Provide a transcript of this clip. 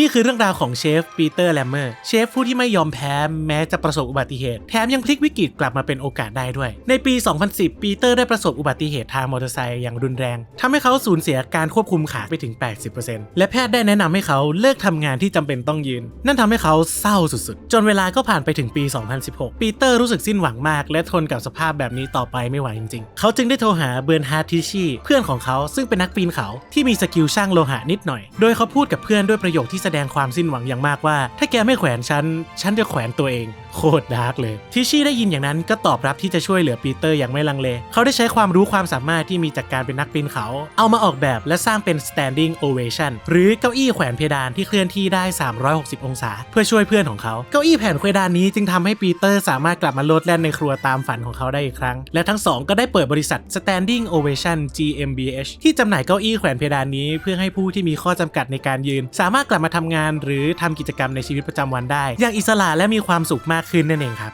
นี่คือเรื่องราวของเชฟปีเตอร์แลมเมอร์เชฟผู้ที่ไม่ยอมแพ้แม้จะประสบอุบัติเหตุ แถมยังพลิกวิกฤตกลับมาเป็นโอกาสได้ด้วย ในปี 2010 ปีเตอร์ได้ประสบอุบัติเหตุทางมอเตอร์ไซค์อย่างรุนแรงทำให้เขาสูญเสียการควบคุมขาไปถึง 80%และแพทย์ได้แนะนำให้เขาเลิกทำงานที่จำเป็นต้องยืน นั่นทำให้เขาเศร้าสุดๆ จนเวลาก็ผ่านไปถึงปี 2016 ปีเตอร์รู้สึกสิ้นหวังมาก และทนกับสภาพแบบนี้ต่อไปไม่ไหวจริงๆ เขาจึงได้โทรหาเบิร์นฮาร์ทิชีเพื่อนของเขาซึ่งเป็นนักปีนเขาที่มีสกิลช่างโลหะนิดหน่อย โดยเขาพูดกับเพื่อนด้วยประโยคที่แสดงความสิ้นหวังอย่างมากว่า ถ้าแกไม่แขวนฉัน ฉันจะแขวนตัวเอง โคตรดาร์กเลย ทิชี่ได้ยินอย่างนั้นก็ตอบรับที่จะช่วยเหลือปีเตอร์อย่างไม่ลังเล เขาได้ใช้ความรู้ความสามารถที่มีจากการเป็นนักปีนเขา เอามาออกแบบและสร้างเป็น standing ovation หรือเก้าอี้แขวนเพดานที่เคลื่อนที่ได้ 360 องศา เพื่อช่วยเพื่อนของเขา เก้าอี้แผ่นเพดานนี้จึงทำให้ปีเตอร์สามารถกลับมาโลดแล่นในครัวตามฝันของเขาได้อีกครั้ง และทั้งสองก็ได้เปิดบริษัท standing ovation GmbH ที่จำหน่ายเก้าอี้แขวนเพดานนี้ เพื่อให้ผู้ที่มีข้อจำกัดในการยืน สามารถกลับมาทำงานหรือทำกิจกรรมในชีวิตประจำวันได้ อย่างอิสระและมีความสุขมากขึ้นนั่นเองครับ